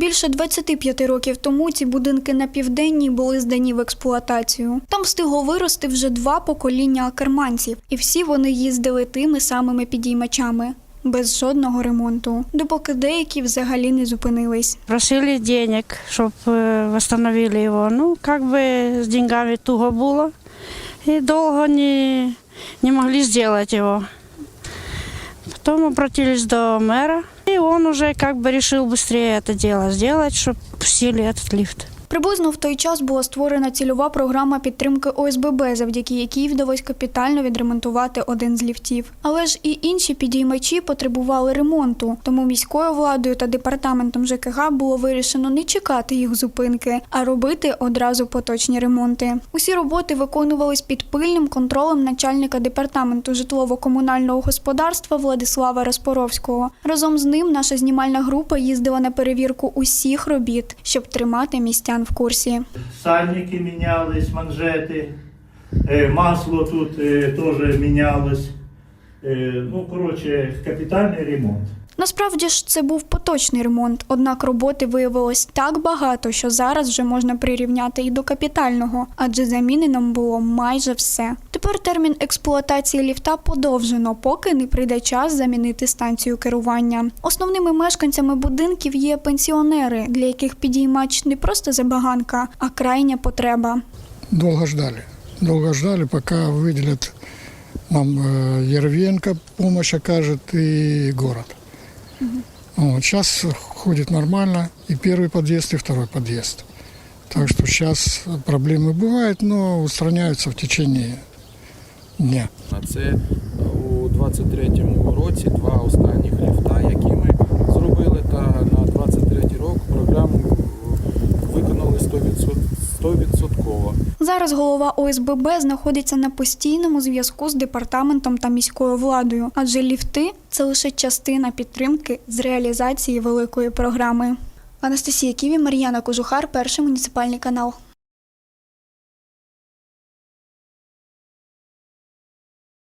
Більше 25 років тому ці будинки на південній були здані в експлуатацію. Там встигло вирости вже два покоління акерманців, і всі вони їздили тими самими підіймачами. Без жодного ремонту, допоки деякі взагалі не зупинились. Просили денег, чтобы восстановили его. Ну, как бы с деньгами туго было. И долго не, не могли сделать его. Потом обратились до мэра, и он уже как бы решил быстрее это дело сделать, чтобы пустили этот лифт. Приблизно в той час була створена цільова програма підтримки ОСББ, завдяки якій вдалося капітально відремонтувати один з ліфтів. Але ж і інші підіймачі потребували ремонту, тому міською владою та департаментом ЖКГ було вирішено не чекати їх зупинки, а робити одразу поточні ремонти. Усі роботи виконувались під пильним контролем начальника департаменту житлово-комунального господарства Владислава Распоровського. Разом з ним наша знімальна група їздила на перевірку усіх робіт, щоб тримати містян в курсі. сальники мінялись, манжети, е, масло тут е, теж мінялось. Е, Ну, коротше, капітальний ремонт. Насправді ж це був поточний ремонт, однак роботи виявилось так багато, що зараз вже можна прирівняти і до капітального, адже замінено було майже все. Тепер термін експлуатації ліфта подовжено, поки не прийде час замінити станцію керування. Основними мешканцями будинків є пенсіонери, для яких підіймач не просто забаганка, а крайня потреба. долго ждали. Долго ждали, пока выделят нам э, Яровенко помощь окажет и город. Вот, сейчас ходит нормально и первый подъезд, и второй подъезд. Так что сейчас проблемы бывают, но устраняются в течение дня. А це у 23-му році два останніх ліфта, які ми зробили, та на 23-й рік програму виконали 100%. 100%. Зараз голова ОСББ знаходиться на постійному зв'язку з департаментом та міською владою, адже ліфти це лише частина підтримки з реалізації великої програми. Анастасія Ківі, Мар'яна Кожухар, перший муніципальний канал.